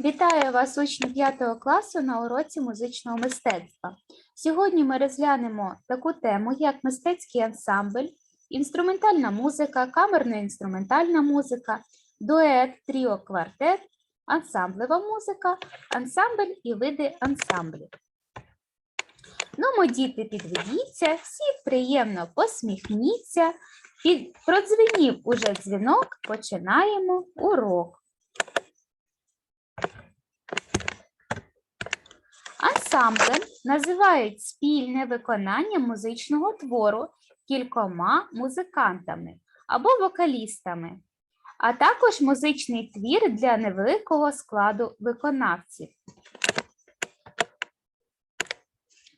Вітаю вас, учні 5 класу на уроці музичного мистецтва. Сьогодні ми розглянемо таку тему, як мистецький ансамбль, інструментальна музика, камерно-інструментальна музика, дует, тріо, квартет, ансамблева музика, ансамбль і види ансамблів. Ну, діти, підведіться, всі приємно посміхніться. Продзвенів уже дзвінок, починаємо урок. Ансамблем називають спільне виконання музичного твору кількома музикантами або вокалістами, а також музичний твір для невеликого складу виконавців.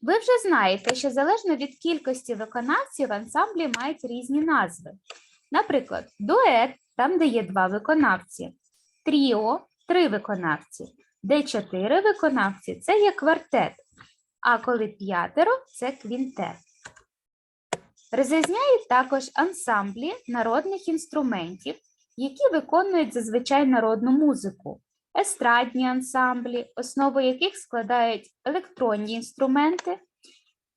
Ви вже знаєте, що залежно від кількості виконавців ансамблі мають різні назви. Наприклад, дует там, де є два виконавці, тріо три виконавці, де чотири виконавці це є квартет, а коли п'ятеро це квінтет. Розрізняють також ансамблі народних інструментів, які виконують зазвичай народну музику, естрадні ансамблі, основу яких складають електронні інструменти,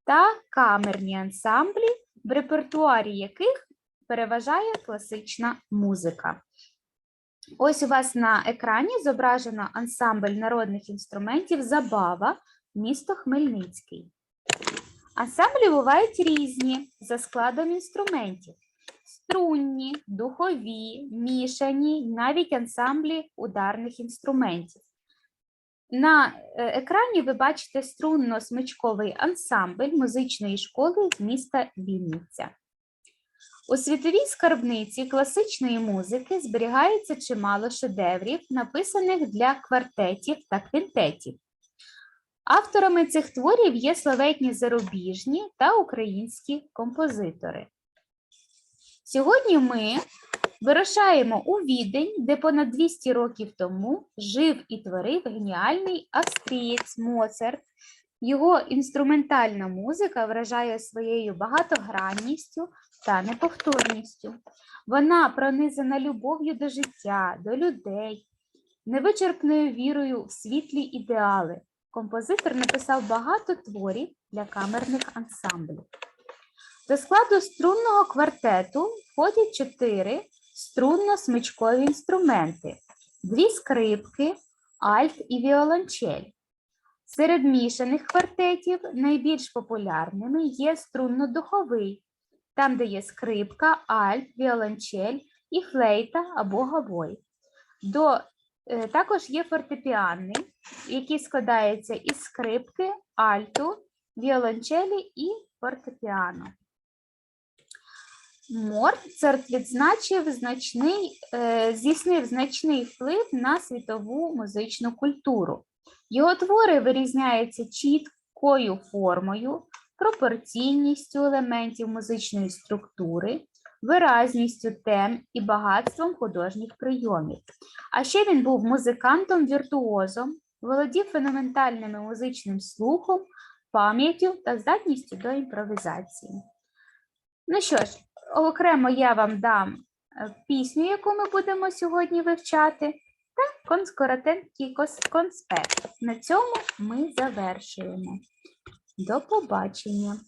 та камерні ансамблі, в репертуарі яких переважає класична музика. Ось у вас на екрані зображено ансамбль народних інструментів Забава, місто Хмельницький. Ансамблі бувають різні за складом інструментів: струнні, духові, мішані, навіть ансамблі ударних інструментів. На е, екрані ви бачите струнно-смичковий ансамбль музичної школи міста Вінниця. У світовій скарбниці класичної музики зберігається чимало шедеврів, написаних для квартетів та квінтетів. Авторами цих творів є славетні зарубіжні та українські композитори. Сьогодні ми вирушаємо у відень, де понад 200 років тому жив і творив геніальний австрієць Моцарт. Його інструментальна музика вражає своєю багатогранністю та неповторністю. Вона пронизана любов'ю до життя, до людей, невичерпною вірою в світлі ідеали. Композитор написав багато творів для камерних ансамблів. До складу струнного квартету входять чотири струнно-смичкові інструменти, дві скрипки, альт і віолончель. Серед мішаних квартетів найбільш популярними є струнно-духовий, там, де є скрипка, альт, віолончель і флейта або гавой. До, е, також є фортепіанний, який складається із скрипки, альту, віолончелі і фортепіано. Моцарт відзначив значний, е, здійснив значний вплив на світову музичну культуру. Його твори вирізняються чіткою формою, пропорційністю елементів музичної структури, виразністю тем і багатством художніх прийомів. А ще він був музикантом-віртуозом, володів фундаментальним музичним слухом, пам'яттю та здатністю до імпровізації. Ну що ж, окремо я вам дам е, пісню, яку ми будемо сьогодні вивчати, та конскоротенький конспект. На цьому ми завершуємо. До побачення!